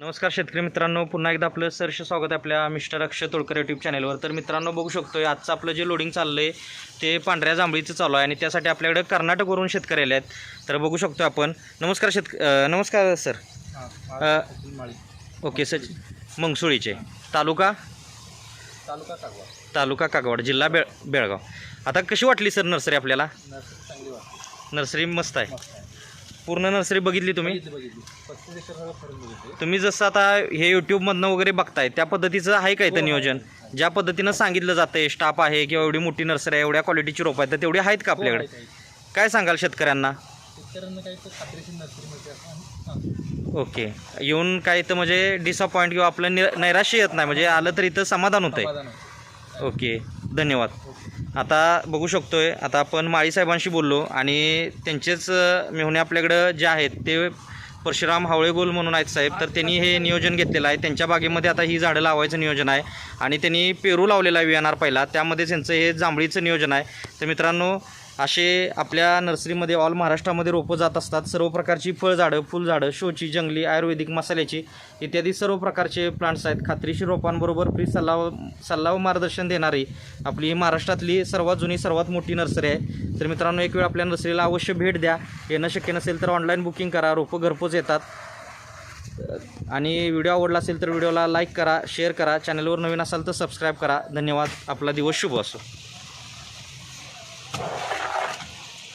नमस्कार शेतकरी मित्रांनो पुन्हा एकदा आपलं सरसे स्वागत आहे आपल्या मिस्टर अक्षय तोडकर यूट्यूब चॅनलवर तर मित्रांनो बघू शकतोय आजचं आपलं जे लोडिंग चाललं आहे ते पांढऱ्या जांभळीचं चालू आहे आणि त्यासाठी आपल्याकडे कर्नाटकवरून शेतकरी आले आहेत तर बघू शकतो आपण. नमस्कार शेतक नमस्कार सर. ओके सर मंगसुळीचे. तालुका? तालुका कागवा तालुका कागवाड जिल्हा बेळ बेळगाव. आता कशी वाटली सर नर्सरी आपल्याला? नर्सरी मस्त आहे. पूर्ण नर्सरी बघितली तुम्ही? बघितली बघितली. पस्तीस एकर सगळं करून बघितले. तुम्ही जसं आता हे यूट्यूबमधनं वगैरे बघताय त्या पद्धतीचं आहे का इथं नियोजन? ज्या पद्धतीनं सांगितलं जातं स्टाफ आहे किंवा एवढी मोठी नर्सरी आहे एवढ्या क्वालिटीची रोपं आहेत तर तेवढी आहेत का आपल्याकडे? काय सांगाल शेतकऱ्यांना? शेतकऱ्यांना काही तर खात्रीशीर नर्सरी मिळते असं आम्ही सांगतो. ओके. येऊन काय तर म्हणजे डिसअपॉइंट किंवा आपलं नि नैराश्य येत नाही म्हणजे आलं तर इथं समाधान होतं समाधान होतं. ओके धन्यवाद. आता बघू शकतोय आता आपण माळी साहेबांशी बोललो आणि त्यांचेच मेहुणे आपल्याकडं जे आहेत ते परशुराम हावळेगोल म्हणून आहेत साहेब. तर त्यांनी हे नियोजन घेतलेलं आहे. त्यांच्या बागेमध्ये आता ही झाडं लावायचं नियोजन आहे. आणि त्यांनी पेरू लावलेला आहे वियानार पहिला. त्यामध्ये त्यांचं हे जांभळीचं नियोजन आहे. तर मित्रांनो असे आपल्या नर्सरीमध्ये ऑल महाराष्ट्रामध्ये रोपं जात असतात. सर्व प्रकारची फळझाडं फुलझाडं शोची जंगली आयुर्वेदिक मसाल्याची इत्यादी सर्व प्रकारचे प्लांट्स आहेत. खात्रीशीर रोपांबरोबर फ्री सल्ला सल्ला व मार्गदर्शन देणारी आपली ही महाराष्ट्रातली सर्वात जुनी सर्वात मोठी नर्सरी आहे. तर मित्रांनो एक वेळ आपल्या नर्सरीला अवश्य भेट द्या. येणं शक्य नसेल तर ऑनलाईन बुकिंग करा. रोपं घरपोच येतात. आणि व्हिडिओ आवडला असेल तर व्हिडिओला लाईक करा शेअर करा. चॅनलवर नवीन असाल तर सबस्क्राईब करा. धन्यवाद. आपला दिवस शुभ असो.